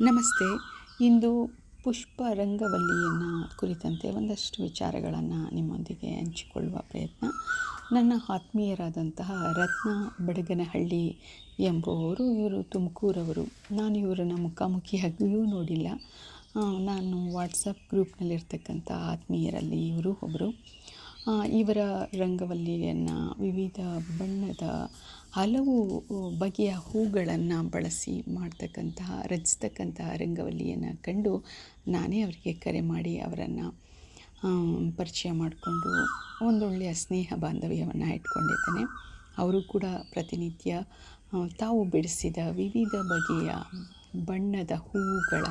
ನಮಸ್ತೆ. ಇಂದು ಪುಷ್ಪ ರಂಗವಲ್ಲಿಯನ್ನು ಕುರಿತಂತೆ ಒಂದಷ್ಟು ವಿಚಾರಗಳನ್ನು ನಿಮ್ಮೊಂದಿಗೆ ಹಂಚಿಕೊಳ್ಳುವ ಪ್ರಯತ್ನ. ನನ್ನ ಆತ್ಮೀಯರಾದಂತಹ ರತ್ನ ಬಡಗನಹಳ್ಳಿ ಎಂಬುವವರು, ಇವರು ತುಮಕೂರವರು. ನಾನು ಇವರನ್ನು ಮುಖಾಮುಖಿಯಾಗಿಯೂ ನೋಡಿಲ್ಲ. ನಾನು ವಾಟ್ಸಪ್ ಗ್ರೂಪ್ನಲ್ಲಿರ್ತಕ್ಕಂಥ ಆತ್ಮೀಯರಲ್ಲಿ ಇವರು ಒಬ್ಬರು ಇವರ ರಂಗವಲ್ಲಿಯನ್ನು ವಿವಿಧ ಬಣ್ಣದ ಹಲವು ಬಗೆಯ ಹೂಗಳನ್ನು ಬಳಸಿ ಮಾಡ್ತಕ್ಕಂತಹ, ರಚಿಸ್ತಕ್ಕಂತಹ ರಂಗವಲ್ಲಿಯನ್ನು ಕಂಡು ನಾನೇ ಅವರಿಗೆ ಕರೆ ಮಾಡಿ ಅವರನ್ನು ಪರಿಚಯ ಮಾಡಿಕೊಂಡು ಒಂದೊಳ್ಳೆಯ ಸ್ನೇಹ ಬಾಂಧವ್ಯವನ್ನು ಇಟ್ಕೊಂಡಿದ್ದೇನೆ. ಅವರು ಕೂಡ ಪ್ರತಿನಿತ್ಯ ತಾವು ಬಿಡಿಸಿದ ವಿವಿಧ ಬಗೆಯ ಬಣ್ಣದ ಹೂವುಗಳ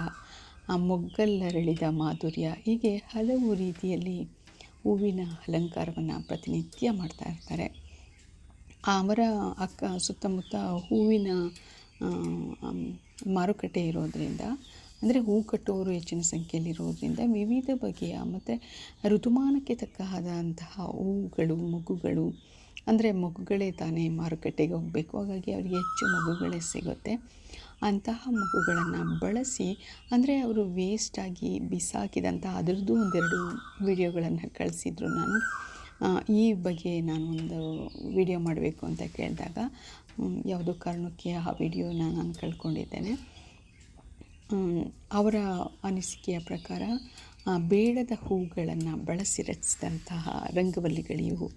ಮೊಗ್ಗಲ್ಲರಳಿದ ಮಾಧುರ್ಯ ಹೀಗೆ ಹಲವು ರೀತಿಯಲ್ಲಿ ಹೂವಿನ ಅಲಂಕಾರವನ್ನು ಪ್ರತಿನಿತ್ಯ ಮಾಡ್ತಾ ಇರ್ತಾರೆ. ಅವರ ಅಕ್ಕ ಸುತ್ತಮುತ್ತ ಹೂವಿನ ಮಾರುಕಟ್ಟೆ ಇರೋದರಿಂದ, ಅಂದರೆ ಹೂ ಕಟ್ಟುವವರು ಹೆಚ್ಚಿನ ಸಂಖ್ಯೆಯಲ್ಲಿರೋದರಿಂದ ವಿವಿಧ ಬಗೆಯ ಮತ್ತು ಋತುಮಾನಕ್ಕೆ ತಕ್ಕ ಆದಂತಹ ಹೂವುಗಳು ಮೊಗ್ಗುಗಳು ಅಂದರೆ ಮಗುಗಳೇ ತಾನೇ ಮಾರುಕಟ್ಟೆಗೆ ಹೋಗಬೇಕು. ಹಾಗಾಗಿ ಅವರಿಗೆ ಹೆಚ್ಚು ಮಗುಗಳೇ ಸಿಗುತ್ತೆ. ಅಂತಹ ಮಗುಗಳನ್ನು ಬಳಸಿ, ಅಂದರೆ ಅವರು ವೇಸ್ಟಾಗಿ ಬಿಸಾಕಿದಂಥ ಅದರದ್ದು ಒಂದೆರಡು ವಿಡಿಯೋಗಳನ್ನು ಕಳಿಸಿದ್ರು ನಾನು. ಈ ಬಗ್ಗೆ ನಾನು ಒಂದು ವಿಡಿಯೋ ಮಾಡಬೇಕು ಅಂತ ಕೇಳಿದಾಗ ಯಾವುದೋ ಕಾರಣಕ್ಕೆ ಆ ವಿಡಿಯೋನ ನಾನು ಕಳ್ಕೊಂಡಿದ್ದೇನೆ. ಅವರ ಅನಿಸಿಕೆಯ ಪ್ರಕಾರ ಬೇಡದ ಹೂಗಳನ್ನು ಬಳಸಿ ರಚಿಸಿದಂತಹ ರಂಗವಲ್ಲಿಗಳಿವು.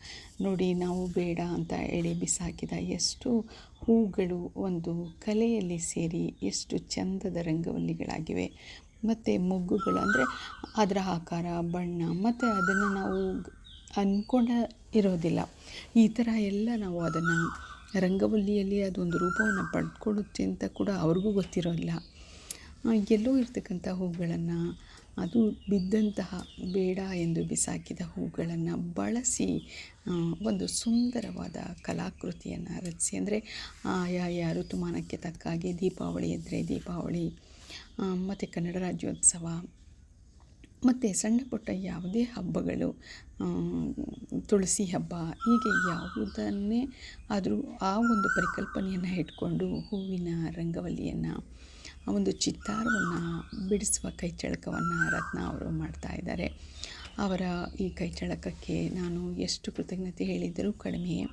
ನೋಡಿ, ನಾವು ಬೇಡ ಅಂತ ಎಳೆ ಬಿಸಾಕಿದ ಎಷ್ಟು ಹೂಗಳು ಒಂದು ಕಲೆಯಲ್ಲಿ ಸೇರಿ ಎಷ್ಟು ಚಂದದ ರಂಗವಲ್ಲಿಗಳಾಗಿವೆ. ಮತ್ತು ಮೊಗ್ಗುಗಳು ಅಂದರೆ ಅದರ ಆಕಾರ, ಬಣ್ಣ, ಮತ್ತು ಅದನ್ನು ನಾವು ಅಂದ್ಕೊಂಡ ಇರೋದಿಲ್ಲ. ಈ ಥರ ಎಲ್ಲ ನಾವು ಅದನ್ನು ರಂಗವಲ್ಲಿಯಲ್ಲಿ ಅದೊಂದು ರೂಪವನ್ನು ಪಡ್ಕೊಳ್ಳುತ್ತೆ ಅಂತ ಕೂಡ ಅವ್ರಿಗೂ ಗೊತ್ತಿರೋಲ್ಲ ಎಲ್ಲೋ ಇರ್ತಕ್ಕಂಥ ಹೂಗಳನ್ನು, ಅದು ಬಿದ್ದಂತಹ ಬೇಡ ಎಂದು ಬಿಸಾಕಿದ ಹೂಗಳನ್ನು ಬಳಸಿ ಒಂದು ಸುಂದರವಾದ ಕಲಾಕೃತಿಯನ್ನು ರಚಿಸಿ. ಅಂದರೆ ಆಯಾ ಋತುಮಾನಕ್ಕೆ ತಕ್ಕ ದೀಪಾವಳಿ ಇದ್ದರೆ ದೀಪಾವಳಿ ಮತ್ತು ಕನ್ನಡ ರಾಜ್ಯೋತ್ಸವ, ಮತ್ತು ಸಣ್ಣ ಪುಟ್ಟ ಯಾವುದೇ ಹಬ್ಬಗಳು ತುಳಸಿ ಹಬ್ಬ, ಹೀಗೆ ಯಾವುದನ್ನೇ ಆದರೂ ಆ ಒಂದು ಪರಿಕಲ್ಪನೆಯನ್ನು ಇಟ್ಕೊಂಡು ಹೂವಿನ ರಂಗವಲ್ಲಿಯನ್ನು ಆ ಒಂದು ಚಿತ್ತಾರವನ್ನು ಬಿಡಿಸುವ ಕೈಚಳಕವನ್ನು ರತ್ನ ಅವರು ಮಾಡ್ತಾ ಇದ್ದಾರೆ. ಅವರ ಈ ಕೈಚಳಕಕ್ಕೆ ನಾನು ಎಷ್ಟು ಕೃತಜ್ಞತೆ ಹೇಳಿದರೂ ಕಡಿಮೆಯೇ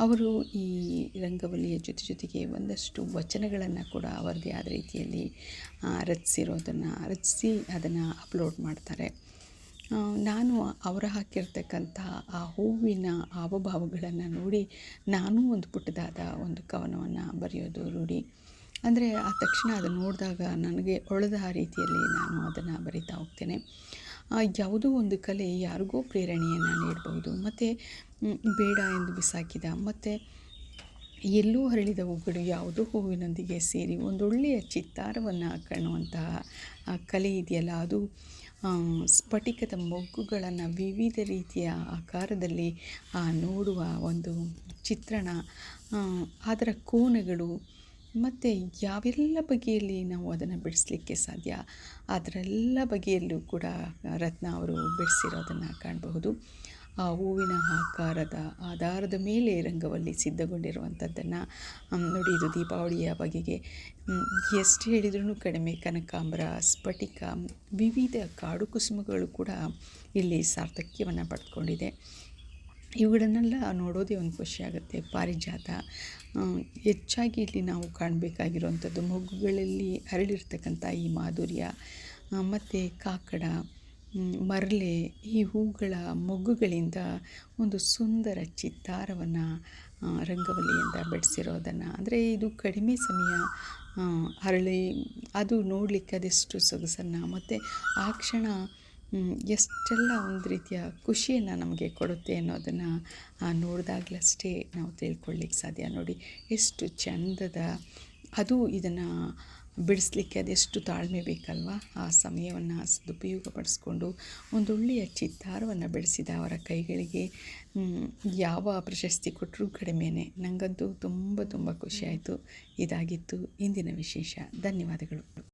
ಅವರು ಈ ರಂಗವಲ್ಲಿಯ ಜೊತೆ ಜೊತೆಗೆ ಒಂದಷ್ಟು ವಚನಗಳನ್ನು ಕೂಡ ಅವರದೇ ಆದ ರೀತಿಯಲ್ಲಿ ರಚಿಸಿರೋದನ್ನು ರಚಿಸಿ ಅದನ್ನು ಅಪ್ಲೋಡ್ ಮಾಡ್ತಾರೆ. ನಾನು ಅವರು ಹಾಕಿರ್ತಕ್ಕಂಥ ಆ ಹೂವಿನ ಹಾವಭಾವಗಳನ್ನು ನೋಡಿ ನಾನೂ ಒಂದು ಪುಟ್ಟದಾದ ಒಂದು ಕವನವನ್ನು ಬರೆಯೋದು ರೂಢಿ. ಅಂದರೆ ಆ ತಕ್ಷಣ ಅದನ್ನು ನೋಡಿದಾಗ ನನಗೆ ಒಳೆದ ರೀತಿಯಲ್ಲಿ ನಾನು ಅದನ್ನು ಬರಿತಾ ಹೋಗ್ತೇನೆ. ಯಾವುದೋ ಒಂದು ಕಲೆ ಯಾರಿಗೋ ಪ್ರೇರಣೆಯನ್ನು ನೀಡಬಹುದು. ಮತ್ತು ಬೇಡ ಎಂದು ಬಿಸಾಕಿದ, ಮತ್ತು ಎಲ್ಲೂ ಹರಳಿದ ಹೂಗಳು ಯಾವುದೋ ಹೂವಿನೊಂದಿಗೆ ಸೇರಿ ಒಂದೊಳ್ಳೆಯ ಚಿತ್ತಾರವನ್ನು ಕಾಣುವಂತಹ ಕಲೆ ಇದೆಯಲ್ಲ. ಅದು ಸ್ಫಟಿಕದ ಮೊಗ್ಗುಗಳನ್ನು ವಿವಿಧ ರೀತಿಯ ಆಕಾರದಲ್ಲಿ ನೋಡುವ ಒಂದು ಚಿತ್ರಣ. ಅದರ ಕೋನಗಳು ಮತ್ತು ಯಾವೆಲ್ಲ ಬಗೆಯಲ್ಲಿ ನಾವು ಅದನ್ನು ಬಿಡಿಸ್ಲಿಕ್ಕೆ ಸಾಧ್ಯ? ಅದರೆಲ್ಲ ಬಗೆಯಲ್ಲೂ ಕೂಡ ರತ್ನ ಅವರು ಬಿಡಿಸಿರೋದನ್ನು ಕಾಣಬಹುದು. ಆ ಹೂವಿನ ಆಕಾರದ ಆಧಾರದ ಮೇಲೆ ರಂಗವಲ್ಲಿ ಸಿದ್ಧಗೊಂಡಿರುವಂಥದ್ದನ್ನು ನೋಡಿ ಇದು ದೀಪಾವಳಿಯ ಬಗೆಗೆ. ಎಷ್ಟು ಹೇಳಿದ್ರೂ ಕಡಿಮೆ ಕನಕಾಂಬರ, ಸ್ಫಟಿಕ, ವಿವಿಧ ಕಾಡು ಕುಸುಮಗಳು ಕೂಡ ಇಲ್ಲಿ ಸಾರ್ಥಕ್ಯವನ್ನು ಪಡ್ಕೊಂಡಿದೆ. ಇವುಗಳನ್ನೆಲ್ಲ ನೋಡೋದೇ ಒಂದು ಖುಷಿಯಾಗುತ್ತೆ ಪಾರಿಜಾತ ಹೆಚ್ಚಾಗಿ ಇಲ್ಲಿ ನಾವು ಕಾಣಬೇಕಾಗಿರುವಂಥದ್ದು ಮೊಗ್ಗುಗಳಲ್ಲಿ ಅರಳಿರ್ತಕ್ಕಂಥ ಈ ಮಾಧುರ್ಯ ಮತ್ತು ಕಾಕಡ ಮರಳೆ ಈ ಹೂಗಳ ಮೊಗ್ಗುಗಳಿಂದ ಒಂದು ಸುಂದರ ಚಿತ್ತಾರವನ್ನು ರಂಗವಲ್ಲಿಯಿಂದ ಬೆಡಿಸಿರೋದನ್ನು. ಅಂದರೆ ಇದು ಕಡಿಮೆ ಸಮಯ ಅರಳಿ, ಅದು ನೋಡಲಿಕ್ಕೆ ಅದೆಷ್ಟು ಸೊಗಸನ್ನು, ಮತ್ತು ಆ ಕ್ಷಣ ಎಷ್ಟೆಲ್ಲ ಒಂದು ರೀತಿಯ ಖುಷಿಯನ್ನು ನಮಗೆ ಕೊಡುತ್ತೆ ಅನ್ನೋದನ್ನು ನೋಡಿದಾಗಲಷ್ಟೇ ನಾವು ತಿಳ್ಕೊಳ್ಳಿಕ್ಕೆ ಸಾಧ್ಯ. ನೋಡಿ, ಎಷ್ಟು ಚಂದದ, ಅದು ಇದನ್ನು ಬಿಡಿಸ್ಲಿಕ್ಕೆ ಅದೆಷ್ಟು ತಾಳ್ಮೆ ಬೇಕಲ್ವಾ? ಆ ಸಮಯವನ್ನು ಸದುಪಯೋಗಪಡಿಸ್ಕೊಂಡು ಒಂದೊಳ್ಳೆಯ ಚಿತ್ತಾರವನ್ನು ಬೆಳೆಸಿದ ಅವರ ಕೈಗಳಿಗೆ ಯಾವ ಪ್ರಶಸ್ತಿ ಕೊಟ್ಟರೂ ಕಡಿಮೆನೇ. ನನಗಂತೂ ತುಂಬ ತುಂಬ ಖುಷಿಯಾಯಿತು ಇದಾಗಿತ್ತು ಇಂದಿನ ವಿಶೇಷ. ಧನ್ಯವಾದಗಳು.